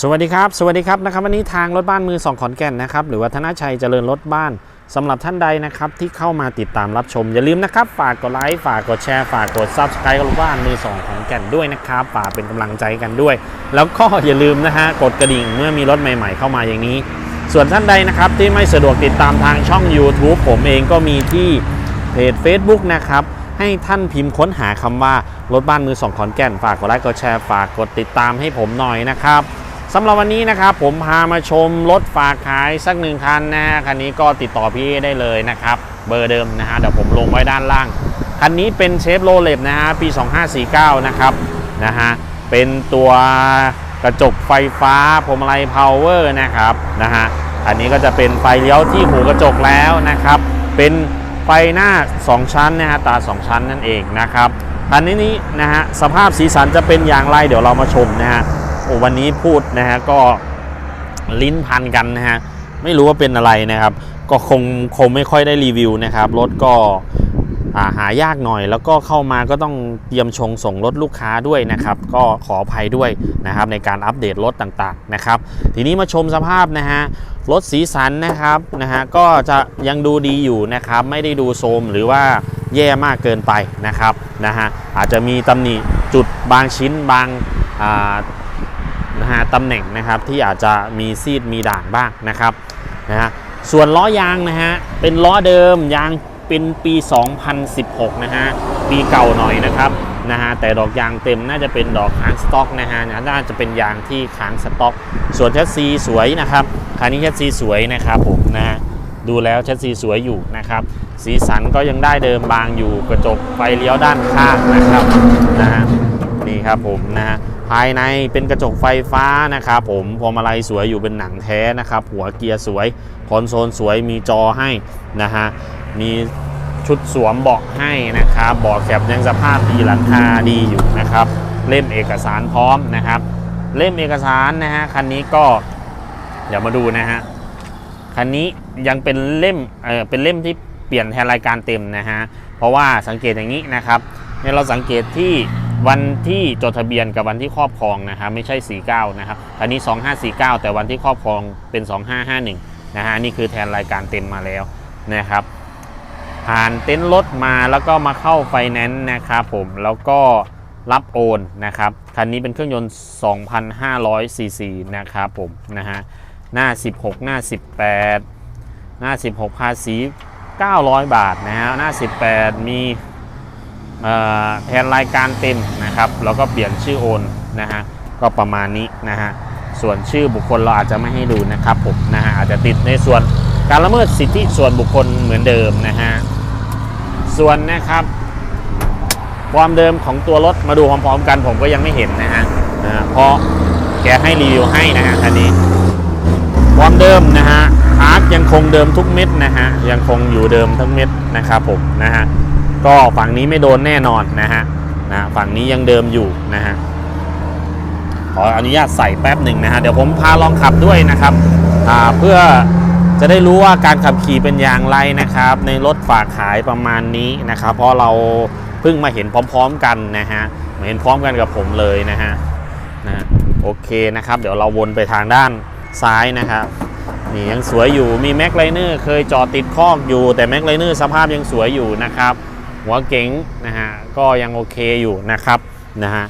สวัสดีครับ สวัสดีครับนะครับวันนี้ทางรถบ้านมือสองขอนแก่นนะครับหรือว่าธนชัยเจริญรถบ้านสำหรับท่านใดนะครับที่เข้ามาติดตามรับชม อย่าลืมนะครับ ฝากกดไลค์ฝากกดแชร์ฝากกด Subscribe กับรถบ้านมือสองขอนแก่นด้วยนะครับฝากเป็นกำลังใจกันด้วย แล้วก็อย่าลืมนะฮะกดกระดิ่งเมื่อมีรถใหม่ ๆ เข้ามาอย่างนี้ ส่วนท่านใดนะครับที่ไม่สะดวกติดตามทางช่อง YouTube ผมเองก็มีที่เพจ Facebook นะครับให้ท่านพิมพ์ค้นหาคำว่ารถบ้านมือสองขอนแก่น ฝากกดไลค์กดแชร์ฝากกดติดตามให้ผมหน่อยนะครับ สำหรับวันนี้นะครับผมพามาชมรถฝากขายสักหนึ่งคันนะฮะคันนี้ก็ติดต่อพี่ได้เลยนะครับ เบอร์เดิมนะฮะเดี๋ยวผมลงไว้ด้านล่าง คันนี้เป็นเชฟโรเลตนะฮะปี 2549 นะครับนะฮะเป็นตัวกระจกไฟฟ้าพวงมาลัยพาวเวอร์นะครับนะฮะอันนี้ก็จะเป็นไฟเลี้ยวที่หูกระจกแล้วนะครับ เป็นไฟหน้า 2 ชั้นนะฮะตา 2 ชั้นนั่นเองนะครับคันนี้นี้นะฮะสภาพสีสันจะเป็นอย่างไรเดี๋ยวเรามาชมนะฮะ โอ้วันนี้พูดนะฮะก็ลิ้นพันกันนะฮะไม่รู้ว่าเป็นอะไรนะครับ ก็คงคงไม่ค่อยได้รีวิวนะครับรถก็าหายากหน่อย แล้วก็เข้ามาก็ต้องเตรียมชงส่งรถลูกค้าด้วยนะครับ ก็ขออภัยด้วยนะครับในการอัปเดตรถต่างๆนะครับ ทีนี้มาชมสภาพนะฮะรถสีสันนะครับนะฮะก็จะยังดูดีอยู่นะครับ ไม่ได้ดูโทรมหรือว่าแย่มากเกินไปนะครับนะฮะอาจจะมีตำหนิจุดบางชิ้นบางอ่า นะฮะตำแหน่งนะครับที่อาจจะมีซีดมีด่างบ้างนะครับนะฮะส่วนล้อยางนะฮะเป็นล้อเดิมยางเป็นปี 2016 นะฮะปีเก่าหน่อยนะครับนะฮะแต่ดอกยางเต็มน่าจะเป็นดอกค้างสต็อกนะฮะน่าจะเป็นยางที่ค้างสต็อก ส่วนแชสซีสวยนะครับคันนี้แชสซีสวยนะครับผมนะฮะดูแล้วแชสซีสวยอยู่นะครับ สีสันก็ยังได้เดิมบางอยู่กระจกไฟเลี้ยวด้านข้างนะครับนะฮะนี่ครับผมนะฮะ ภายในเป็นกระจกไฟฟ้านะครับผมพวงมาลัยสวยอยู่เป็นหนังแท้นะครับ หัวเกียร์สวยคอนโซลสวยมีจอให้นะฮะมีชุดสวมเบาะให้นะครับเบาะแคบยังสภาพดีหลังคาดีอยู่นะครับ เล่มเอกสารพร้อมนะครับ เล่มเอกสารนะฮะคันนี้ก็เดี๋ยวมาดูนะฮะคันนี้ยังเป็นเล่มเออเป็นเล่มที่เปลี่ยนแทนรายการเต็มนะฮะเพราะว่าสังเกตอย่างนี้นะครับเนี่ยเราสังเกตที่ วันที่จดทะเบียนกับวันที่ครอบครองนะครับไม่ใช่ 49 นะครับอันนี้ 2549 แต่วันที่ครอบครองเป็น 2551 นะฮะนี่คือแทนรายการเต็มมาแล้วนะครับ ผ่านเต็นท์รถมาแล้วก็มาเข้าไฟแนนซ์นะครับผมแล้วก็รับโอนนะครับคันนี้เป็นเครื่องยนต์ 2,500 ซีซีนะครับผมนะฮะหน้า 16 หน้า 18 หน้า 16 ภาษี 900 บาทนะฮะหน้า 18 มี แทนรายการเต็มนะครับแล้วก็เปลี่ยนชื่อโอนนะฮะก็ประมาณนี้นะฮะส่วนชื่อบุคคลเราอาจจะไม่ให้ดูนะครับผมนะฮะอาจจะติดในส่วนการละเมิดสิทธิส่วนบุคคลเหมือนเดิมนะฮะส่วนนะครับความเดิมของตัวรถมาดูพร้อมๆกันผมก็ยังไม่เห็นนะฮะเพราะแกให้รีวิวให้นะฮะคันนี้ความเดิมนะฮะอาร์คยังคงเดิมทุกเม็ดนะฮะยังคงอยู่เดิมทั้งเม็ดนะครับผมนะฮะ ก็ฝั่งนี้ไม่โดนแน่นอนนะฮะนะฝั่งนี้ยังเดิมอยู่นะฮะขออนุญาตใส่แป๊บหนึ่งนะฮะเดี๋ยวผมพาลองขับด้วยนะครับเพื่อจะได้รู้ว่าการขับขี่เป็นอย่างไรนะครับ ในรถฝากขายประมาณนี้นะครับ เพราะเราเพิ่งมาเห็นพร้อม ๆ กันนะฮะมาเห็นพร้อมกันกับผมเลยนะฮะนะโอเคนะครับ เดี๋ยวเราวนไปทางด้านซ้ายนะครับนี่ยังสวยอยู่มีแม็กไลเนอร์เคยจอดติดคอกอยู่ แต่แม็กไลเนอร์สภาพยังสวยอยู่นะครับ หัวเก๋งนะฮะก็ยังโอเคอยู่นะครับนะฮะ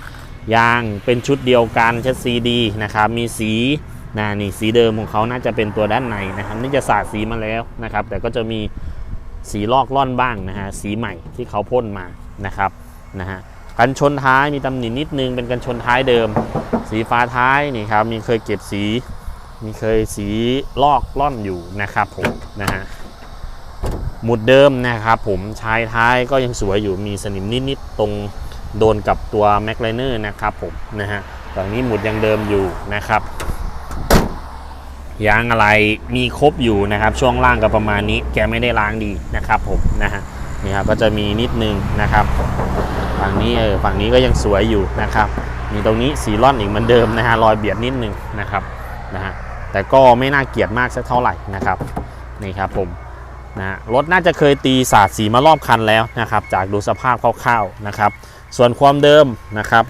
ยางเป็นชุดเดียวกันเชัดซีดีนะครับมีสีนะนี่สีเดิมของเขาน่าจะเป็นตัวด้านในนะครับนี่จะสาดสีมาแล้วนะครับ แต่ก็จะมีสีลอกล่อนบ้างนะฮะสีใหม่ที่เขาพ่นมานะครับนะฮะกันชนท้ายมีตำหนินิดนึงเป็นกันชนท้ายเดิม สีฟ้าท้ายนี่ครับมีเคยเก็บสี มีเคยสีลอกล่อนอยู่นะครับผมนะฮะ หมุดเดิมนะครับผมชายท้ายก็ยังสวยอยู่มีสนิมนิดๆตรงโดนกับตัวแม็กไลเนอร์นะครับผมนะฮะฝั่งนี้หมุดยังเดิมอยู่นะครับยางอะไรมีครบอยู่นะครับ ช่วงล่างก็ประมาณนี้แกไม่ได้ล้างดีนะครับผมนะฮะนี่ครับก็จะมีนิดนึงนะครับฝั่งนี้เออฝั่งนี้ก็ยังสวยอยู่นะครับ มีตรงนี้สีร่อนอีกเหมือนเดิมนะฮะรอยเบียดนิดนึงนะครับนะฮะแต่ก็ไม่น่าเกลียดมากสักเท่าไหร่นะครับนี่ครับผม นะรถน่าจะเคยตีสาดสีมารอบคันแล้วนะครับ จากดูสภาพคร่าวๆนะครับ ส่วนความเดิมนะครับ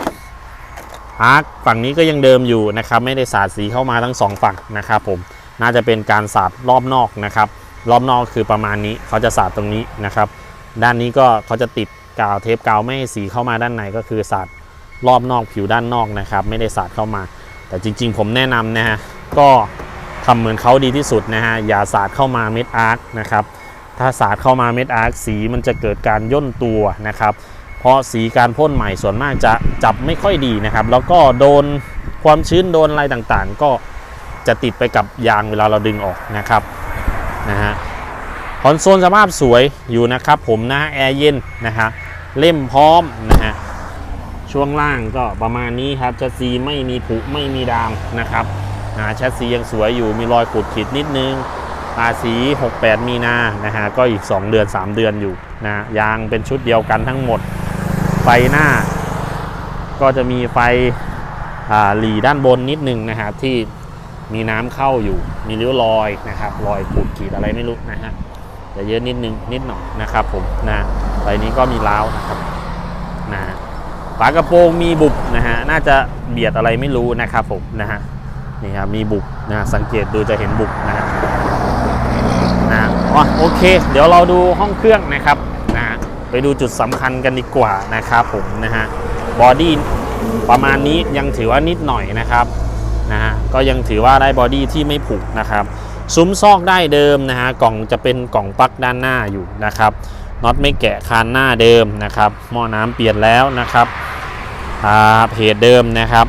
อาร์คฝั่งนี้ก็ยังเดิมอยู่นะครับ ไม่ได้สาดสีเข้ามาทั้งสองฝั่งนะครับ ผมน่าจะเป็นการสาดรอบนอกนะครับ รอบนอกคือประมาณนี้เขาจะสาดตรงนี้นะครับ ด้านนี้ก็เขาจะติดกาวเทปกาวไม่ให้สีเข้ามาด้านในก็คือสาดรอบนอกผิวด้านนอกนะครับ ไม่ได้สาดเข้ามา แต่จริง ๆ ผมแนะนำนะฮะก็ ทำเหมือนเขาดีที่สุดนะฮะอย่าสาดเข้ามาเม็ดอาร์คนะครับถ้าสาดเข้ามาเม็ดอาร์คสีมันจะเกิดการย่นตัวนะครับ เพราะสีการพ่นใหม่ส่วนมากจะจับไม่ค่อยดีนะครับ แล้วก็โดนความชื้นโดนอะไรต่างๆ ก็จะติดไปกับยางเวลาเราดึงออกนะครับนะฮะคอนโซลสภาพสวยอยู่นะครับ ผมนะแอร์เย็นนะฮะเล่มพร้อมนะฮะช่วงล่างก็ประมาณนี้ครับชัดซีไม่มีผุไม่มีดามนะครับ นะชัดซียังสวยอยู่มีรอยขูดขีดนิดนึงอาสี68 มีนานะฮะก็อีก 2 เดือน 3 เดือนอยู่นะยางเป็นชุดเดียวกันทั้งหมด ไฟหน้า ก็จะมีไฟหลีด้านบนนิดนึงนะครับที่มีน้ำเข้าอยู่ มีริ้วรอยนะครับรอยขูดขีดอะไรไม่รู้นะฮะแต่เยอะนิดนึงนิดหน่อยนะครับผมนะไฟนี้ก็มีล้าวนะครับนะฝากระโปรงมีบุบนะฮะน่าจะเบียดอะไรไม่รู้นะครับผมนะฮะ นี่ครับมีบุบนะสังเกตดูจะเห็นบุบนะฮะนะอ๋อโอเค เดี๋ยวเราดูห้องเครื่องนะครับนะไปดูจุดสำคัญกันดีกว่านะครับผมนะฮะบอดี้ประมาณนี้ยังถือว่านิดหน่อยนะครับนะฮะก็ยังถือว่าได้บอดี้ที่ไม่ผุนะครับซุ้มซอกได้เดิมนะฮะกล่องจะเป็นกล่องปลั๊กด้านหน้าอยู่นะครับน็อตไม่แกะคานหน้าเดิมนะครับหม้อน้ำเปลี่ยนแล้วนะครับอ่าเพจเดิมนะครับ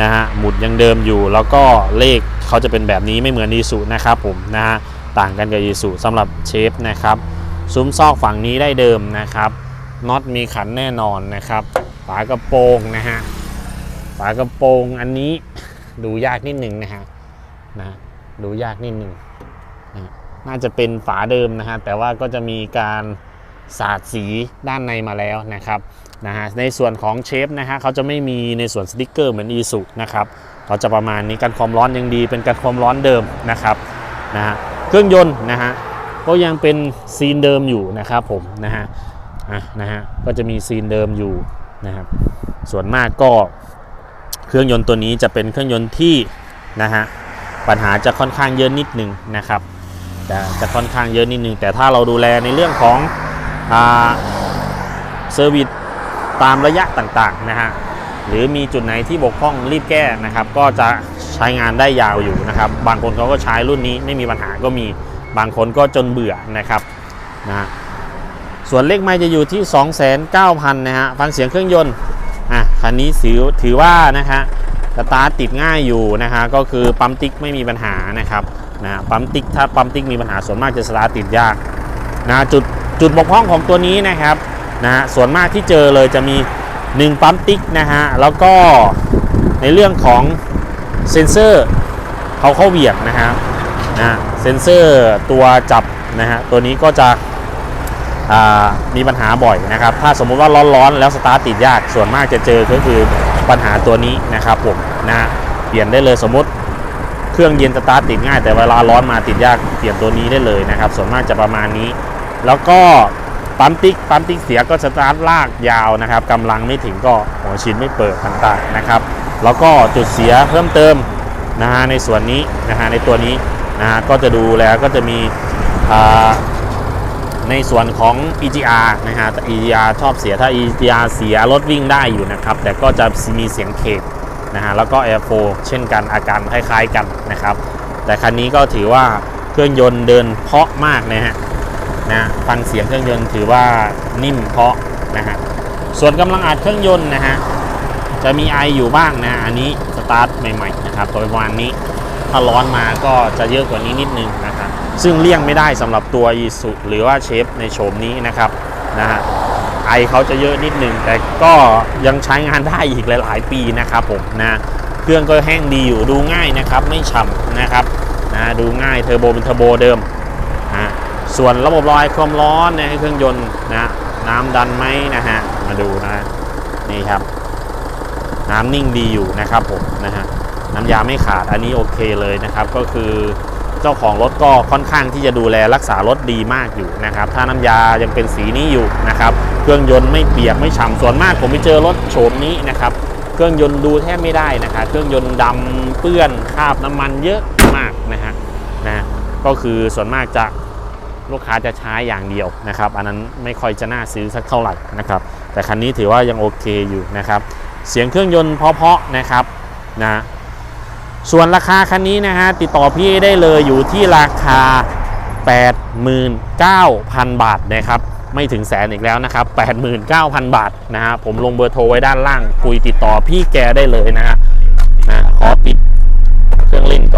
นะฮะหมุดยังเดิมอยู่ แล้วก็เลขเขาจะเป็นแบบนี้ไม่เหมือนดีสุนะครับผมนะฮะต่างกันกับยีสุสำหรับเชฟนะครับซุ้มซอกฝั่งนี้ได้เดิมนะครับน็อตมีขันแน่นอนนะครับฝากระโปรงนะฮะฝากระโปรงอันนี้ดูยากนิดหนึ่งนะฮะนะดูยากนิดหนึ่งนะน่าจะเป็นฝาเดิมนะฮะแต่ว่าก็จะมีการ สาดสีด้านในมาแล้วนะครับนะฮะในส่วนของเชฟนะฮะเขาจะไม่มีในส่วนสติกเกอร์เหมือนอีสุนะครับเขาจะประมาณนี้กันความร้อนยังดีเป็นกันความร้อนเดิมนะครับนะฮะเครื่องยนต์นะฮะก็ยังเป็นซีนเดิมอยู่นะครับผมนะฮะอะนะฮะก็จะมีซีนเดิมอยู่นะครับส่วนมากก็เครื่องยนต์ตัวนี้จะเป็นเครื่องยนต์ที่นะฮะปัญหาจะค่อนข้างเยอะนิดนึงนะครับจะจะค่อนข้างเยอะนิดนึงแต่ถ้าเราดูแลในเรื่องของ เซอร์วิสตามระยะต่างๆนะฮะหรือมีจุดไหนที่บกพร่องรีบแก้นะครับ ก็จะใช้งานได้ยาวอยู่นะครับ บางคนเขาก็ใช้รุ่นนี้ไม่มีปัญหาก็มีบางคนก็จนเบื่อนะครับนะส่วนเลขไม้จะอยู่ที่ 29,000 นะฮะฟังเสียงเครื่องยนต์อะคันนี้ถือถือว่านะฮะสตาร์ติดง่ายอยู่นะฮะก็คือปั๊มติ๊กไม่มีปัญหานะครับนะปั๊มติ๊กถ้าปั๊มติ๊กมีปัญหาส่วนมากจะสตาร์ติดยากนะจุด จุดบกพร่องของตัวนี้นะครับนะฮะส่วนมากที่เจอเลยจะมี 1 ปั๊มติ๊กนะฮะแล้วก็ในเรื่องของเซ็นเซอร์เขาเข้าเหวี่ยงนะฮะนะเซ็นเซอร์ตัวจับนะฮะตัวนี้ก็จะอ่ามีปัญหาบ่อยนะครับ ถ้าสมมุติว่าร้อนๆแล้วสตาร์ทติดยากส่วนมากจะเจอก็คือปัญหาตัวนี้นะครับผมนะฮะเปลี่ยนได้เลยสมมติเครื่องเย็นสตาร์ทติดง่าย แต่เวลาร้อนมาติดยากเปลี่ยนตัวนี้ได้เลยนะครับ ส่วนมากจะประมาณนี้ แล้วก็ปั๊มติ๊กปั๊มติ๊กเสียก็สตาร์ทลากยาวนะครับกำลังไม่ถึงก็หัวชิ้นไม่เปิดต่างๆนะครับ แล้วก็จุดเสียเพิ่มเติมนะฮะในส่วนนี้นะฮะในตัวนี้นะฮะก็จะดูแลก็จะมีอ่าในส่วนของ EGR นะฮะ EGR ชอบเสียถ้า EGR เสียรถวิ่งได้อยู่นะครับ แต่ก็จะมีเสียงเคกนะฮะแล้วก็ Air 4เช่นกันอาการคล้ายๆกันนะครับ แต่คันนี้ก็ถือว่าเครื่องยนต์เดินเพาะมากนะฮะ นะฟังเสียงเครื่องยนต์ถือว่านิ่มเพาะนะฮะส่วนกำลังอัดเครื่องยนต์นะฮะจะมีไออยู่บ้างนะอันนี้สตาร์ทใหม่ๆนะครับตัวประมาณนี้ถ้าร้อนมาก็จะเยอะกว่านี้นิดนึงนะครับซึ่งเลี่ยงไม่ได้สำหรับตัวอีสุหรือว่าเชฟในโฉมนี้นะครับนะฮะไอเขาจะเยอะนิดนึงแต่ก็ยังใช้งานได้อีกหลาย ๆ ปีนะครับผมนะเครื่องก็แห้งดีอยู่ดูง่ายนะครับไม่ฉ่ำนะครับนะดูง่ายเทอร์โบเป็นเทอร์โบเดิม ส่วนระบบระบายความร้อนในเครื่องยนต์นะน้ำดันไหมนะฮะมาดูนะนี่ครับ น้ำนิ่งดีอยู่นะครับผมนะฮะน้ำยาไม่ขาดอันนี้โอเคเลยนะครับ ก็คือเจ้าของรถก็ค่อนข้างที่จะดูแลรักษารถดีมากอยู่นะครับ ถ้าน้ำยายังเป็นสีนี้อยู่นะครับ เครื่องยนต์ไม่เปียกไม่ฉ่ำส่วนมากผมไปเจอรถโฉมนี้นะครับ เครื่องยนต์ดูแทบไม่ได้นะครับ เครื่องยนต์ดำเปื้อนคราบน้ำมันเยอะมากนะฮะนะก็คือส่วนมากจะ ลูกค้าจะใช้อย่างเดียวนะครับ อันนั้นไม่ค่อยจะน่าซื้อสักเท่าไหร่นะครับ แต่คันนี้ถือว่ายังโอเคอยู่นะครับ เสียงเครื่องยนต์เพาะๆนะครับนะส่วนราคาคันนี้นะฮะติดต่อพี่ได้เลยอยู่ที่ราคา 89,000 บาทนะครับไม่ถึงแสนอีกแล้วนะครับ 89,000 บาทนะฮะผมลงเบอร์โทรไว้ด้านล่าง คุยติดต่อพี่แกได้เลยนะฮะนะขอปิดเครื่องเล่นก่อน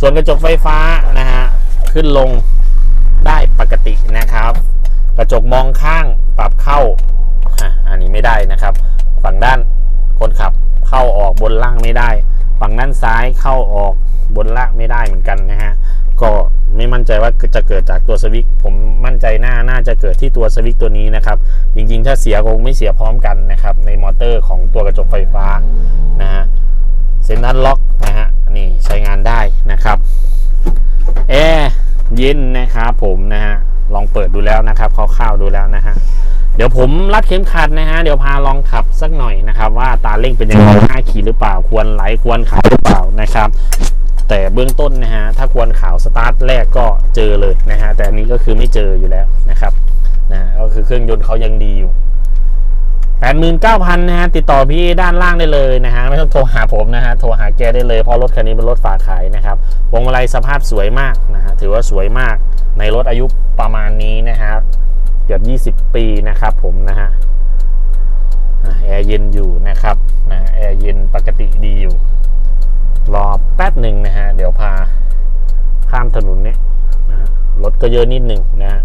ส่วนกระจกไฟฟ้านะฮะขึ้นลงได้ปกตินะครับ กระจกมองข้างปรับเข้าอันนี้ไม่ได้นะครับ ฝั่งด้านคนขับเข้าออกบนล่างไม่ได้ ฝั่งด้านซ้ายเข้าออกบนล่างไม่ได้เหมือนกันนะฮะก็ไม่มั่นใจว่าจะเกิดจากตัวสวิตผมมั่นใจหน้าน่าจะเกิดที่ตัวสวิตตัวนี้นะครับ จริงๆ ถ้าเสียคงไม่เสียพร้อมกันนะครับในมอเตอร์ของตัวกระจกไฟฟ้านะฮะ เซ็นทรัลล็อกนะฮะนี่ใช้งานได้นะครับแอร์เย็นนะครับผมนะฮะลองเปิดดูแล้วนะครับคร่าวๆดูแล้วนะฮะเดี๋ยวผมรัดเข็มขัดนะฮะเดี๋ยวพาลองขับสักหน่อยนะครับว่าตาเร่งเป็นยังไงห้าขีดหรือเปล่า ควรไหลควรขาวหรือเปล่านะครับ แต่เบื้องต้นนะฮะถ้าควรขาวสตาร์ทแรกก็เจอเลยนะฮะแต่อันนี้ก็คือไม่เจออยู่แล้วนะครับนะก็คือเครื่องยนต์เขายังดีอยู่ 89,000นะฮะติดต่อพี่ด้านล่างได้เลยนะฮะไม่ต้องโทรหาผมนะฮะโทรหาแกได้เลยเพราะรถคันนี้เป็นรถฝากขายนะครับวงมาลัยสภาพสวยมากนะฮะถือว่าสวยมากในรถอายุประมาณนี้นะครับเกือบ 20 ปีนะครับผมนะฮะแอร์เย็นอยู่นะครับนะแอร์เย็นปกติดีอยู่ รอแป๊บหนึ่งนะฮะเดี๋ยวพาข้ามถนนเนี้ยนะรถก็เยอะนิดหนึ่งนะฮะ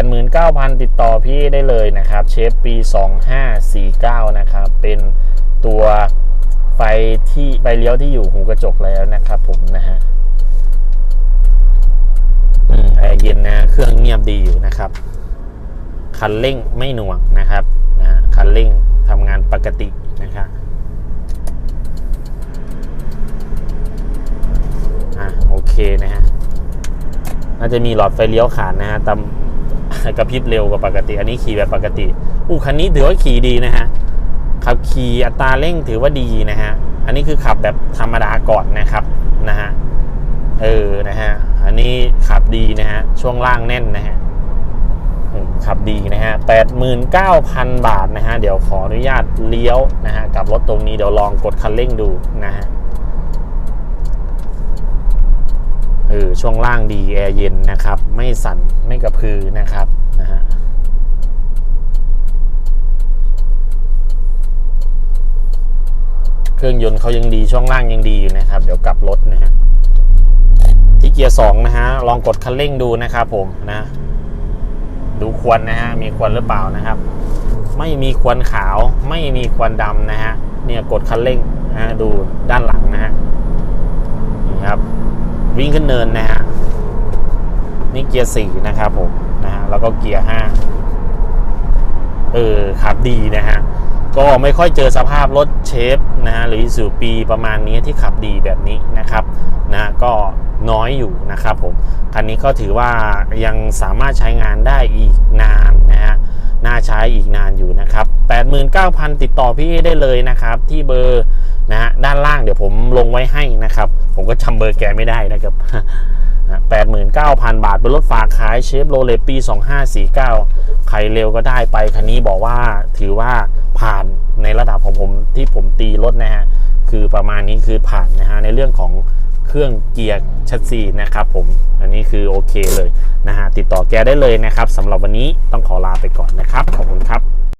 89,000 ติดต่อพี่ได้เลยนะครับเชฟปี 2549 นะครับ เป็นตัวไฟที่ไฟเลี้ยวที่อยู่หูกระจกแล้วนะครับผมนะฮะอืมแอร์เย็นนะ เครื่องเงียบดีอยู่นะครับ คันเร่งไม่หน่วงนะครับนะฮะคันเร่งทำงานปกตินะครับอะโอเคนะฮะน่าจะมีหลอดไฟเลี้ยวขาดนะฮะตาม กระพริบเร็วกว่าปกติ อันนี้ขี่แบบปกติอู้คันนี้ถือว่าขี่ดีนะฮะขับขี่อัตราเร่งถือว่าดีนะฮะ อันนี้คือขับแบบธรรมดาก่อนนะครับนะฮะเออนะฮะอันนี้ขับดีนะฮะช่วงล่างแน่นนะฮะขับดีนะฮะ 89,000 บาทนะฮะ เดี๋ยวขออนุญาตเลี้ยวนะฮะกับรถตรงนี้เดี๋ยวลองกดคันเร่งดูนะฮะ เออช่วงล่างดีแอร์เย็นนะครับ ไม่สั่นไม่กระพือนะครับนะฮะเครื่องยนต์เขายังดีช่วงล่างยังดีอยู่นะครับ เดี๋ยวกลับรถนะฮะที่เกียร์สองนะฮะลองกดคันเร่งดูนะครับผมนะ ดูควันนะฮะมีควันหรือเปล่านะครับ ไม่มีควันขาว ไม่มีควันดำนะฮะเนี่ยกดคันเร่งนะฮะดูด้านหลังนะฮะนี่ครับ วิ่งขึ้นเนินนะฮะนี่เกียร์สี่นะครับผมนะฮะแล้วก็เกียร์ห้าเออขับดีนะฮะก็ไม่ค่อยเจอสภาพรถเชฟนะฮะหรือสู่ปีประมาณนี้ที่ขับดีแบบนี้นะครับนะก็น้อยอยู่นะครับผมคันนี้ก็ถือว่ายังสามารถใช้งานได้อีกนานนะฮะน่าใช้อีกนานอยู่นะครับ 89,000 ติดต่อพี่ได้เลยนะครับ ที่เบอร์ ดี๋ยวผมลงไว้ให้นะครับ ผมก็จำเบอร์แกไม่ได้นะครับ89,000 บาทเป็นรถฝากขายเชฟโรเลตปี 2549 ใครเร็วก็ได้ไป คันนี้บอกว่าถือว่าผ่านในระดับของผมที่ผมตีรถนะฮะ คือประมาณนี้คือผ่านนะฮะ ในเรื่องของเครื่องเกียร์ชัดซีนะครับผม อันนี้คือโอเคเลยนะฮะ ติดต่อแกได้เลยนะครับสำหรับวันนี้ต้องขอลาไปก่อนนะครับ ขอบคุณครับ